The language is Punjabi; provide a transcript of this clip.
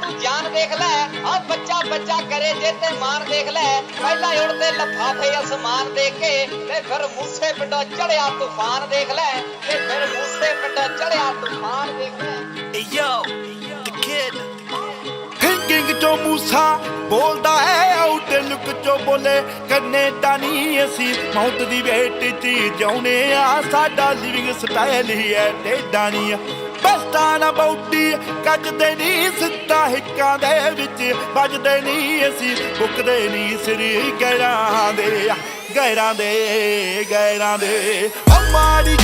ਤੂੰ ਜਾਨ ਦੇਖ ਲੈ। ਆ ਬੱਚਾ ਬੱਚਾ ਕਰੇ ਜੇ ਤੇ ਮਾਰ ਦੇਖ ਲੈ। ਪਹਿਲਾਂ ਉੜਦੇ ਲਫਾਫੇ ਅਸਮਾਨ ਦੇਖ ਕੇ ਤੇ ਫਿਰ ਮੂਸੇ ਪਿੰਡੋਂ ਚੜਿਆ ਤੂਫਾਨ ਦੇਖ ਲੈ। ਤੇ ਫਿਰ ਮੂਸੇ ਪਿੰਡੋਂ ਚੜਿਆ ਤੂਫਾਨ ਦੇਖ ਲੈ। Hey yo, the ਥਿੰਕਿੰਗ ਚੋਂ ਮੂਸਾ ਬੋਲਦਾ ਹੈ ਆਊਟ ਲੁੱਕ ਚੋਂ ਬੋਲੇ। ਕੈਨੇਡਾ ਨਹੀਂ ਅਸੀਂ ਮੌਤ ਦੀ ਵੇਟ 'ਚ ਜਿਉਣੇ ਆ। ਸਾਡਾ ਲਿਵਿੰਗ ਸਟਾਈਲ ਹੀ ਹੈ ਟੇਡਾ ਨਹੀਂ ਬਸਤਾ ਨਾ ਬੌਟੀ ਕੱਜਦੇ ਨਹੀਂ, ਸਿੱਧਾ ਹਿੱਕਾਂ ਦੇ ਵਿੱਚ ਵੱਜਦੇ ਨਹੀਂ ਅਸੀਂ ਬੁੱਕਦੇ ਨਹੀਂ ਸਰੀ ਗੈਰਾਂ ਦੇ ਗੈਰਾਂ ਦੇ ਗੈਰਾਂ ਦੇ। ਹਮਾਰੀ